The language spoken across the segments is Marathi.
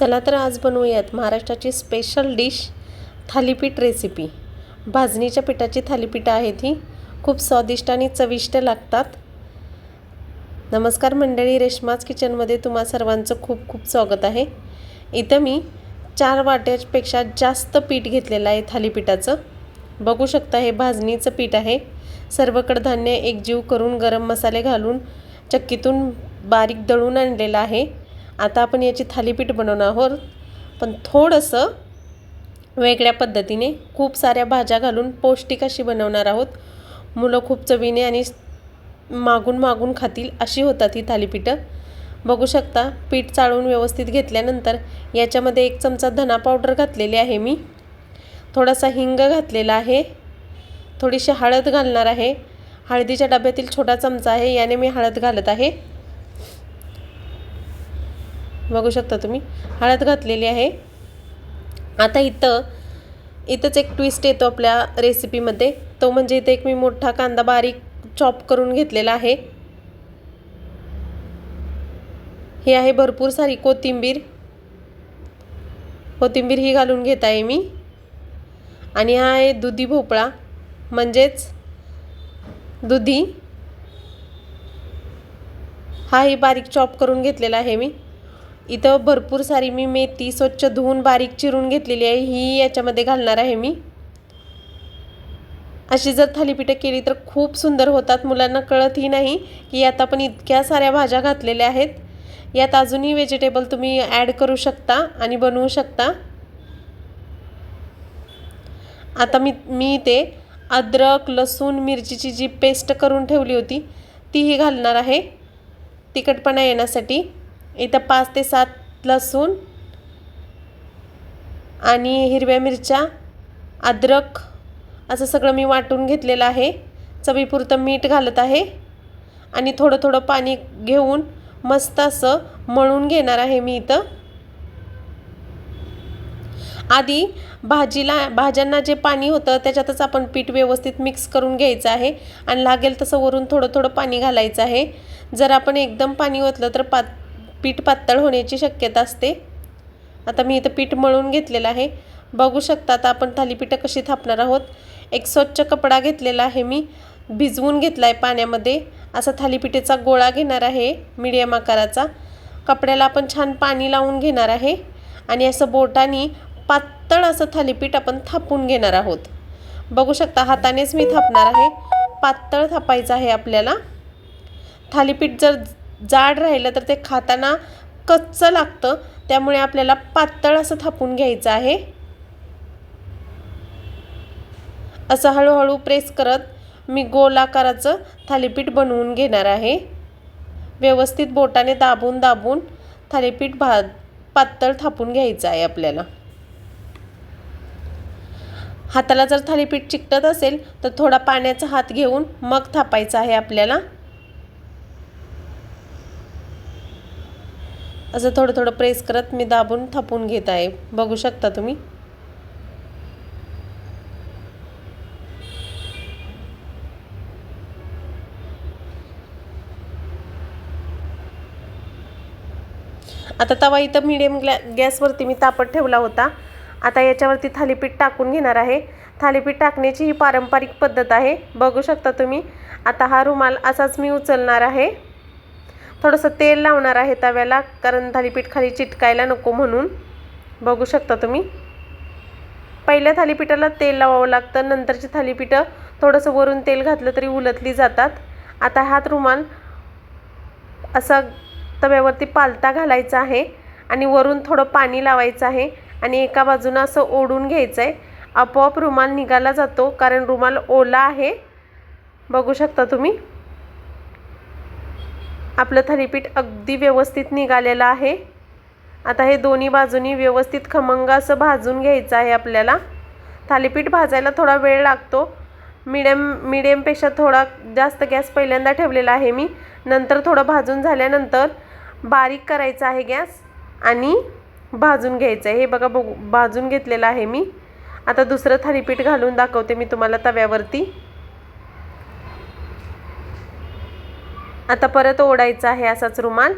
चला तर आज बनवूयात महाराष्ट्राची स्पेशल डिश थालीपीठ रेसिपी भाजणीच्या पिठाची थालीपीठं आहेत ही खूप स्वादिष्ट आणि चविष्ट लागतात. नमस्कार मंडळी रेश्माज किचनमध्ये तुम्हा सर्वांचं खूप खूप स्वागत आहे. इथं मी चार वाट्यापेक्षा जास्त पीठ घेतलेलं आहे थालीपीठाचं. बघू शकता हे भाजणीचं पीठ आहे. सर्व कडधान्य एकजीव करून गरम मसाले घालून चक्कीतून बारीक दळून आणलेलं आहे. आता आपण याची थालीपीठ बनवणार आहोत. पण थोडंसं वेगळ्या पद्धतीने खूप साऱ्या भाज्या घालून पौष्टिक अशी बनवणार आहोत. मुलं खूप चवीने आणि मागून मागून खातील अशी होतात ही थालीपीठं. बघू शकता पीठ चाळून व्यवस्थित घेतल्यानंतर याच्यामध्ये एक चमचा धना पावडर घातलेली आहे मी. थोडासा हिंग घातलेला आहे. थोडीशी हळद घालणार आहे. हळदीच्या डब्यातील छोटा चमचा आहे याने मी हळद घालत आहे. बघू शकता तुम्ही. हळद घातलेली आहे. आता इथं इथंच एक ट्विस्ट येतो आपल्या रेसिपीमध्ये तो म्हणजे इथे एक मी मोठा कांदा बारीक चॉप करून घेतलेला आहे. ही आहे भरपूर सारी कोथिंबीर. कोथिंबीर ही घालून घेत आहे मी. आणि हा आहे दुधी भोपळा. म्हणजेच दुधी. हाही बारीक चॉप करून घेतलेला आहे मी. इथं भरपूर सारी मी मेथी स्वच्छ धुवून बारीक चिरून घेतलेली आहे. ही याच्यामध्ये घालणार आहे मी. अशी जर थालीपीठं केली तर खूप सुंदर होतात. मुलांना कळतही नाही की यात आपण इतक्या साऱ्या भाज्या घातलेल्या आहेत. यात अजूनही व्हेजिटेबल तुम्ही ॲड करू शकता आणि बनवू शकता. आता मी मी ते अद्रक लसूण मिरचीची जी पेस्ट करून ठेवली होती तीही घालणार आहे. तिखटपणा येण्यासाठी. इथं पाच ते सात लसूण आणि हिरव्या मिरच्या अद्रक असं सगळं मी वाटून घेतलेलं आहे. चवीपुरतं मीठ घालत आहे. आणि थोडं थोडं पाणी घेऊन मस्त असं मळून घेणार आहे मी इथं. आधी भाजीला भाज्यांना जे पाणी होतं त्याच्यातच आपण पीठ व्यवस्थित मिक्स करून घ्यायचं आहे. आणि लागेल तसं वरून थोडं थोडं पाणी घालायचं आहे. जर आपण एकदम पाणी ओतलं तर पात पीठ पातळ होण्याची शक्यता असते. आता मी इथं पीठ मळून घेतलेलं आहे. बघू शकता आता आपण थालीपीठं कशी थापणार आहोत. एक स्वच्छ कपडा घेतलेला आहे मी. भिजवून घेतला आहे पाण्यामध्ये. असा थालीपीठेचा गोळा घेणार आहे मीडियम आकाराचा. कपड्याला आपण छान पाणी लावून घेणार आहे. आणि असं बोटानी पातळ असं थालीपीठ आपण थापून घेणार आहोत. बघू शकता हातानेच मी थापणार आहे. पातळ थापायचं आहे आपल्याला. थालीपीठ जर जाड राहिलं तर ते खाताना कच्चं लागतं. त्यामुळे आपल्याला पातळ असं थापून घ्यायचं आहे. असं हळूहळू प्रेस करत मी गोल आकाराचं थालीपीठ बनवून घेणार आहे. व्यवस्थित बोटाने दाबून दाबून थालीपीठ भा पातळ थापून घ्यायचं आहे आपल्याला. हाताला जर थालीपीठ चिकटत असेल तर थोडा पाण्याचा हात घेऊन मग थापायचं आहे आपल्याला. असं थोडं थोडं प्रेस करत मी दाबून थापून घेत आहे. बघू शकता तुम्ही. आता तवा इथं मिडियम ग्लॅ गॅसवरती मी तापत ठेवला होता. आता याच्यावरती थालीपीठ टाकून घेणार आहे. थालीपीठ टाकण्याची ही पारंपरिक पद्धत आहे. बघू शकता तुम्ही. आता हा रुमाल असाच मी उचलणार आहे. थोडंसं तेल लावणार आहे तव्याला कारण थालीपीठ खाली चिटकायला नको म्हणून. बघू शकता तुम्ही. पहिल्या थालीपीठाला तेल लावावं लागतं नंतरची थालीपीठं थोडंसं वरून तेल घातलं तरी उलटली जातात. आता हात रुमाल असा तव्यावरती पालता घालायचा आहे आणि वरून थोडं पाणी लावायचं आहे आणि एका बाजूनं असं ओढून घ्यायचं आहे आपोआप रुमाल निघाला जातो कारण रुमाल ओला आहे. बघू शकता तुम्ही. आपलं थालीपीठ अगदी व्यवस्थित निघालेलं आहे. आता हे दोन्ही बाजूनी व्यवस्थित खमंग असं भाजून घ्यायचं आहे आपल्याला. थालीपीठ भाजायला थोडा वेळ लागतो. मिडियम मिडियमपेक्षा थोडा जास्त गॅस पहिल्यांदा ठेवलेला आहे मी. नंतर थोडं भाजून झाल्यानंतर बारीक करायचं आहे गॅस आणि भाजून घ्यायचं आहे. हे बघा बघू भाजून घेतलेलं आहे मी. आता दुसरं थालीपीठ घालून दाखवते मी तुम्हाला तव्यावरती. आता परत ओढायचा आहे असाच रुमाल.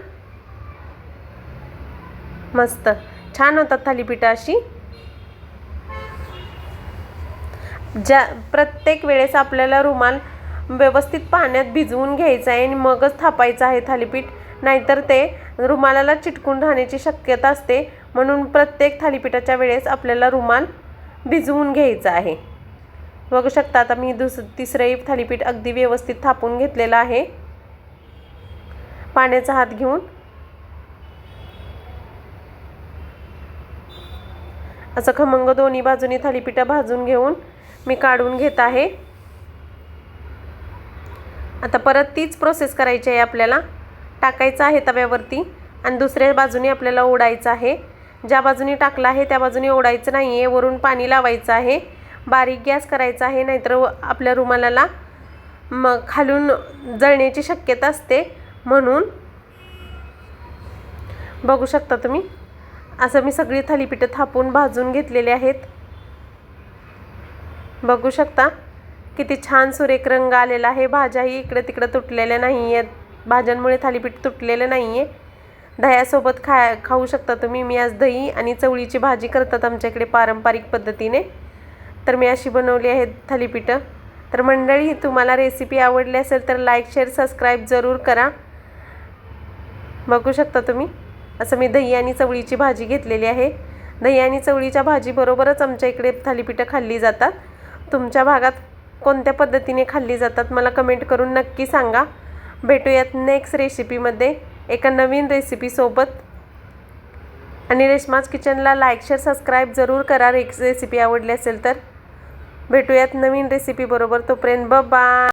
मस्त. छान होतात थालीपीठं अशी. ज्या प्रत्येक वेळेस आपल्याला रुमाल व्यवस्थित पाण्यात भिजवून घ्यायचा आहे आणि मगच थापायचं आहे थालीपीठ नाहीतर ते रुमालाला चिटकून राहण्याची शक्यता असते. म्हणून प्रत्येक थालीपीठाच्या वेळेस आपल्याला रुमाल भिजवून घ्यायचा आहे. बघू शकता आता मी दुस तिसरंही थालीपीठ अगदी व्यवस्थित थापून घेतलेलं आहे. पाण्याचा हात घेऊन. असं खमंग दोन्ही बाजूनी थालीपीठं भाजून घेऊन मी काढून घेत आहे. आता परत तीच प्रोसेस करायची आहे आपल्याला. टाकायचं आहे तव्यावरती आणि दुसऱ्या बाजूने आपल्याला ओढायचं आहे. ज्या बाजूने टाकलं आहे त्या बाजूने ओढायचं नाही आहे वरून पाणी लावायचं आहे. बारीक गॅस करायचा आहे नाहीतर आपल्या रुमालाला मग खालून जळण्याची शक्यता असते. म्हणून बघू शकता तुम्ही. असं मी सगळी थालीपीठं थापून भाजून घेतलेले आहेत. बघू शकता किती छान सुरेख रंग आलेला आहे. भाज्याही इकडे तिकडं तुटलेल्या नाही आहेत भाज्यांमुळे थालीपीठ तुटलेलं नाही आहे दह्यासोबत खा खाऊ शकता तुम्ही. मी आज दही आणि चवळीची भाजी करतात आमच्याकडे पारंपरिक पद्धतीने. तर मी अशी बनवली आहेत थालीपीठं. तर मंडळी तुम्हाला रेसिपी आवडली असेल तर लाईक शेअर सबस्क्राईब जरूर करा. बघू शकता तुम्ही. असं मी दही आणि चवळीची भाजी घेतलेली आहे. दही आणि चवळीच्या भाजीबरोबरच आमच्या इकडे थालीपीठं खाल्ली जातात. तुमच्या भागात कोणत्या पद्धतीने खाल्ली जातात मला कमेंट करून नक्की सांगा. भेटूयात नेक्स्ट रेसिपीमध्ये एका नवीन रेसिपीसोबत आणि रेशमाज किचनला लाईक शेअर सबस्क्राईब जरूर करा. रेसिपी आवडली असेल तर. भेटूयात नवीन रेसिपीबरोबर तोपर्यंत बाय